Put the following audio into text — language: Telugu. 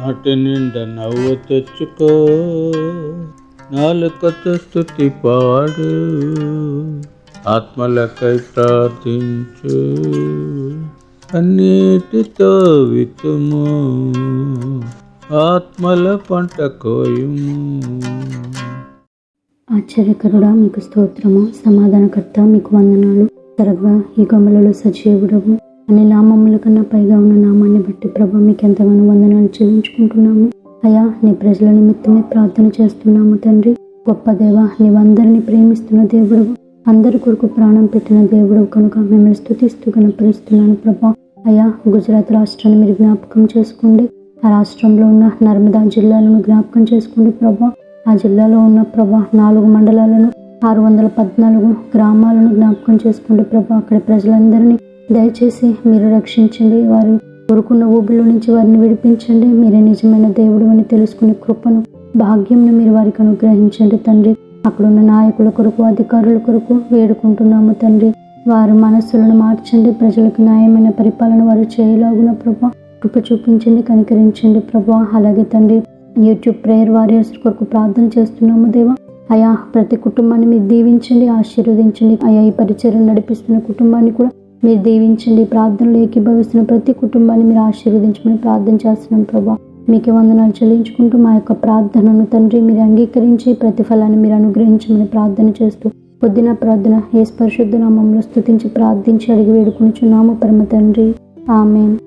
నాటి నిండా నవ్వు తెచ్చుకో. నాలుకతో స్థుతి పాడు. ఆత్మలకై ప్రార్థించు. అన్నిటితో వితుము ఆత్మల పంట కోయుము. ఆశ్చర్యకరుడా మీకు స్తోత్రము. సమాధానకర్త మీకు వందనాలు. త్వరగా ఈ గమలలో సజీవుడము అన్ని నామముల కన్నా పైగా ఉన్న నామాన్ని బట్టి ప్రభా మీకు ఎంతగానో వందనాలు చెల్లించుకుంటున్నాము. అయా నీ ప్రజల నిమిత్తమే ప్రార్థన చేస్తున్నాము తండ్రి. గొప్ప దేవ నీవందరినీ ప్రేమిస్తున్న దేవుడు అందరి కొరకు ప్రాణం పెట్టిన దేవుడు కనుక మిమ్మల్ని స్థుతిస్తూ కనపరుస్తున్నాను ప్రభా. అయా గుజరాత్ రాష్ట్రాన్ని మీరు జ్ఞాపకం చేసుకోండి. ఆ రాష్ట్రంలో ఉన్న నర్మదా జిల్లాలను జ్ఞాపకం చేసుకోండి ప్రభా. ఆ జిల్లాలో ఉన్న ప్రభా నాలుగు మండలాలను ఆరు వందల పద్నాలుగు గ్రామాలను జ్ఞాపకం చేసుకోండి ప్రభా. అక్కడ ప్రజలందరినీ దయచేసి మీరు రక్షించండి. వారు కోరుకున్న ఊబిలో నుంచి వారిని విడిపించండి. మీరే నిజమైన దేవుడు అని తెలుసుకునే కృపను భాగ్యంను మీరు వారికి అనుగ్రహించండి. తండ్రి అక్కడున్న నాయకుల కొరకు అధికారుల కొరకు వేడుకుంటున్నాము తండ్రి. వారి మనస్సులను మార్చండి. ప్రజలకు న్యాయమైన పరిపాలన వారు చేయలాగున ప్రభా కృప చూపించండి కనికరించండి ప్రభా. అలాగే తండ్రి యూట్యూబ్ ప్రేయర్ వారియర్స్ కొరకు ప్రార్థన చేస్తున్నాము దేవా. అయా ప్రతి కుటుంబాన్ని మీరు దీవించండి ఆశీర్వదించండి. అయా ఈ పరిచయం నడిపిస్తున్న కుటుంబాన్ని కూడా మీరు దీవించండి. ప్రార్థనలు ఏకీభవిస్తున్న ప్రతి కుటుంబాన్ని మీరు ఆశీర్వదించమని ప్రార్థన చేస్తున్నాం ప్రభా. మీకు వందనాలు చెల్లించుకుంటూ మా యొక్క ప్రార్థనను తండ్రి మీరు అంగీకరించి ప్రతిఫలాన్ని మీరు అనుగ్రహించమని ప్రార్థన చేస్తూ పొద్దున ప్రార్థన ఏ పరిశుద్ధ నామంలో స్థుతించి ప్రార్థించి అడిగి వేడుకుని పరమ తండ్రి. ఆమెన్.